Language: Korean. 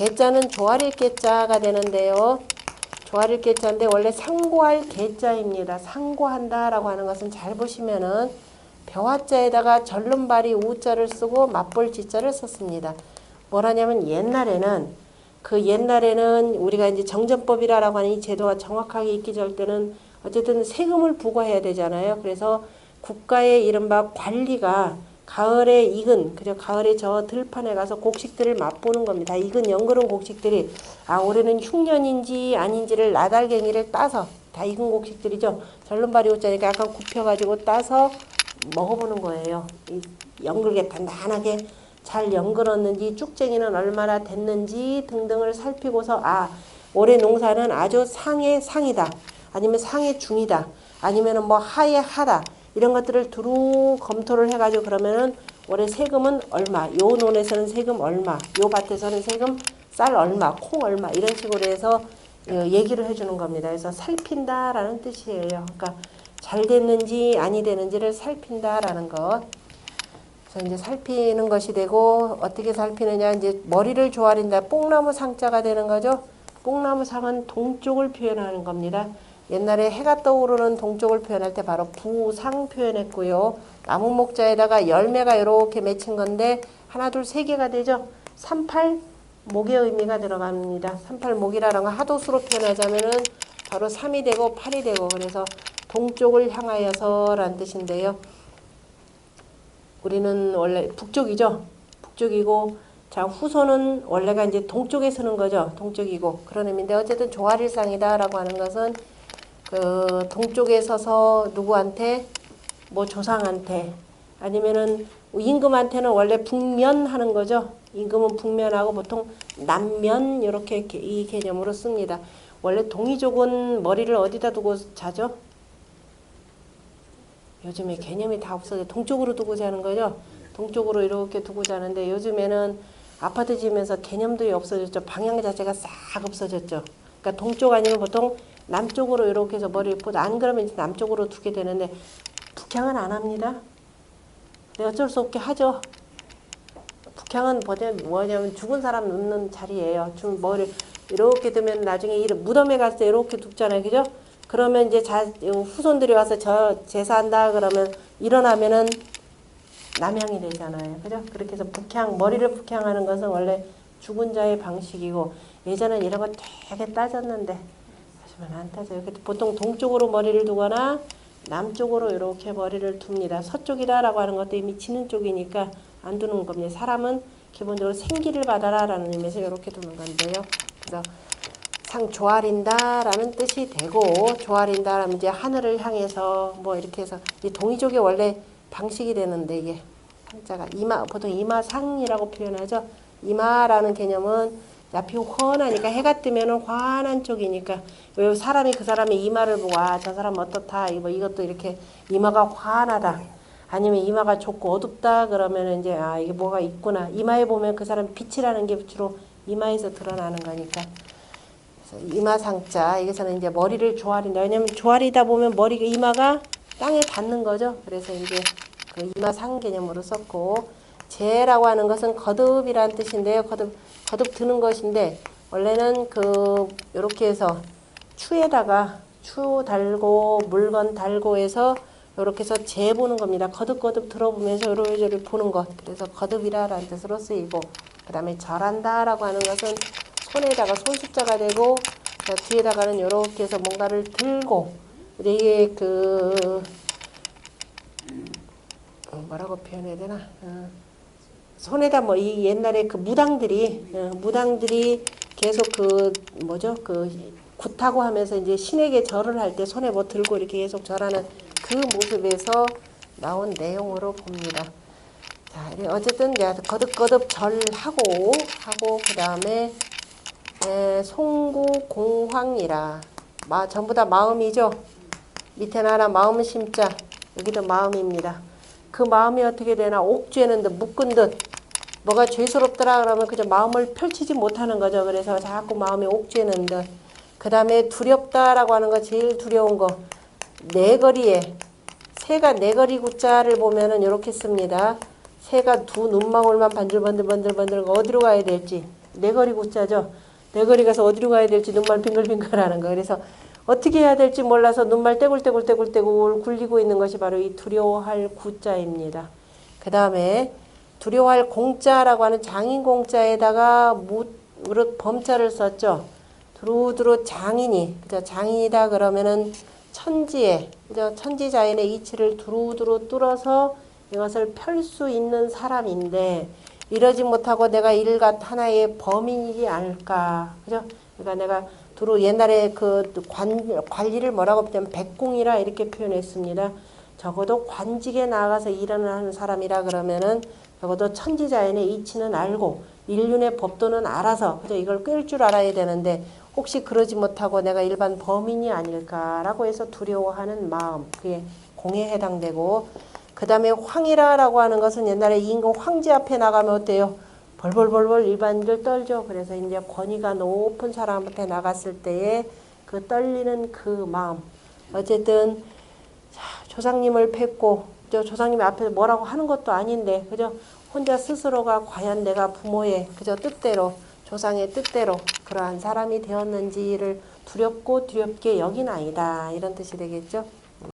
개자는 조아릴 개자가 되는데요. 조아릴 개자인데 원래 상고할 개자입니다. 상고한다라고 하는 것은 잘 보시면은 벼화자에다가 절름발이 우자를 쓰고 맞볼 지자를 썼습니다. 뭐라냐면 옛날에는 그 옛날에는 우리가 이제 정전법이라고 하는 이 제도가 정확하게 있기 전 때는 어쨌든 세금을 부과해야 되잖아요. 그래서 국가의 이른바 관리가 가을에 익은 그죠 가을에 저 들판에 가서 곡식들을 맛보는 겁니다. 익은 연그른 곡식들이 아 올해는 흉년인지 아닌지를 나달갱이를 따서 다 익은 곡식들이죠. 절름발이 오자니까 약간 굽혀가지고 따서 먹어보는 거예요. 이 연글게 단단하게 잘 연그렀는지 쭉쟁이는 얼마나 됐는지 등등을 살피고서 아 올해 농사는 아주 상의 상이다 아니면 상의 중이다 아니면은 뭐 하의 하다 이런 것들을 두루 검토를 해가지고 그러면은 올해 세금은 얼마? 요 논에서는 세금 얼마? 요 밭에서는 세금 쌀 얼마? 콩 얼마? 이런 식으로 해서 어, 얘기를 해주는 겁니다. 그래서 살핀다라는 뜻이에요. 그러니까 잘 됐는지 아니 되는지를 살핀다라는 것. 그래서 이제 살피는 것이 되고 어떻게 살피느냐? 이제 머리를 조아린다. 뽕나무 상자가 되는 거죠. 뽕나무 상은 동쪽을 표현하는 겁니다. 옛날에 해가 떠오르는 동쪽을 표현할 때 바로 부상 표현했고요. 나무 목자에다가 열매가 이렇게 맺힌 건데 하나 둘 세 개가 되죠. 38 목의 의미가 들어갑니다. 38 목이라는 거 하도수로 표현하자면은 바로 3이 되고 8이 되고 그래서 동쪽을 향하여서라는 뜻인데요. 우리는 원래 북쪽이죠. 북쪽이고 자 후손은 원래가 이제 동쪽에 서는 거죠. 동쪽이고 그런 의미인데 어쨌든 조화일상이다라고 하는 것은 그 동쪽에 서서 누구한테 뭐 조상한테 아니면은 임금한테는 원래 북면 하는 거죠. 임금은 북면하고 보통 남면 이렇게 이 개념으로 씁니다. 원래 동이족은 머리를 어디다 두고 자죠? 요즘에 개념이 다 없어져 동쪽으로 두고 자는 거죠. 동쪽으로 이렇게 두고 자는데 요즘에는 아파트 지으면서 개념도 없어졌죠. 방향 자체가 싹 없어졌죠. 그러니까 동쪽 아니면 보통 남쪽으로 이렇게 해서 머리를 꽂안 그러면 이제 남쪽으로 두게 되는데 북향은 안 합니다. 근데 어쩔 수 없게 하죠. 북향은 뭐냐면, 죽은 사람 눕는 자리예요. 좀 머리 이렇게 두면 나중에 이 무덤에 갔을 때 이렇게 눕잖아요. 그죠? 그러면 이제 자, 후손들이 와서 저 제사한다 그러면 일어나면은 남향이 되잖아요. 그죠? 그렇게 해서 북향, 머리를 북향하는 것은 원래 죽은 자의 방식이고 예전엔 이런 거 되게 따졌는데 하지만 안 따져요. 그때 보통 동쪽으로 머리를 두거나 남쪽으로 이렇게 머리를 둡니다. 서쪽이다라고 하는 것도 이미 지는 쪽이니까 안 두는 겁니다. 사람은 기본적으로 생기를 받아라라는 의미에서 이렇게 두는 건데요. 그래서 상 조아린다라는 뜻이 되고 조아린다라면 이제 하늘을 향해서 뭐 이렇게 해서 이 동이족의 원래 방식이 되는데 이게 한자가 이마 보통 이마상이라고 표현하죠. 이마라는 개념은 앞이 훤하니까 해가 뜨면은 환한 쪽이니까 왜 사람이 그 사람의 이마를 보고 아 저 사람 어떻다 이거 이것도 이렇게 이마가 환하다 아니면 이마가 좁고 어둡다 그러면은 이제 아 이게 뭐가 있구나 이마에 보면 그 사람 빛이라는 게 주로 이마에서 드러나는 거니까 그래서 이마상자 여기서는 이제 머리를 조아린다. 왜냐면 조아리다 보면 머리가 이마가 땅에 닿는 거죠. 그래서 이제 그 이마상 개념으로 썼고 재라고 하는 것은 거듭이라는 뜻인데요. 거듭 거듭 드는 것인데 원래는 그 요렇게 해서 추에다가 추 달고 물건 달고 해서 요렇게 해서 재 보는 겁니다. 거듭거듭 들어보면서 요러저러 보는 것. 그래서 거듭이라라는 뜻으로 쓰이고 그 다음에 절한다라고 하는 것은 손에다가 손숫자가 되고 자, 뒤에다가는 이렇게 해서 뭔가를 들고 이게 그 어, 뭐라고 표현해야 되나 어, 손에다 뭐 이 옛날에 그 무당들이 어, 무당들이 계속 그 뭐죠 그 굿하고 하면서 이제 신에게 절을 할 때 손에 뭐 들고 이렇게 계속 절하는 그 모습에서 나온 내용으로 봅니다. 자, 어쨌든 거듭거듭 절하고 하고 그 다음에 에, 송구 공황이라 마 전부 다 마음이죠. 밑에는 하나 마음 심자 여기도 마음입니다. 그 마음이 어떻게 되나 옥죄는 듯 묶은 듯 뭐가 죄스럽더라 그러면 그저 마음을 펼치지 못하는 거죠. 그래서 자꾸 마음이 옥죄는 듯. 그 다음에 두렵다라고 하는 거 제일 두려운 거 네거리에 새가 네거리 구자를 보면은 이렇게 씁니다. 새가 두 눈망울만 반들반들반들반들 어디로 가야 될지 내거리 구자죠. 내거리 가서 어디로 가야 될지 눈말 빙글빙글하는 거. 그래서 어떻게 해야 될지 몰라서 눈말 떼굴떼굴떼굴떼굴 굴리고 있는 것이 바로 이 두려워할 구자입니다. 그 다음에 두려워할 공자라고 하는 장인 공자에다가 무릇 범자를 썼죠. 두루두루 장인이 그죠? 장인이다 그러면은 천지에 그죠? 천지자인의 이치를 두루두루 뚫어서 이것을 펼 수 있는 사람인데 이러지 못하고 내가 일gat 하나의 범인이지 않을까 그죠? 그러니까 내가 두루 옛날에 그 관, 관리를 뭐라고 표현 백공이라 이렇게 표현했습니다. 적어도 관직에 나가서 일을 하는 사람이라 그러면은 적어도 천지자연의 이치는 알고 인륜의 법도는 알아서 이걸 끌 줄 알아야 되는데 혹시 그러지 못하고 내가 일반 범인이 아닐까라고 해서 두려워하는 마음 그게 공에 해당되고 그 다음에 황이라라고 하는 것은 옛날에 임금 황제 앞에 나가면 어때요? 벌벌벌벌 일반인들 떨죠. 그래서 이제 권위가 높은 사람한테 나갔을 때에 그 떨리는 그 마음. 어쨌든 자, 조상님을 뵙고 저 조상님 앞에서 뭐라고 하는 것도 아닌데 그죠? 혼자 스스로가 과연 내가 부모의 그저 뜻대로 조상의 뜻대로 그러한 사람이 되었는지를 두렵고 두렵게 여긴 아니다 이런 뜻이 되겠죠.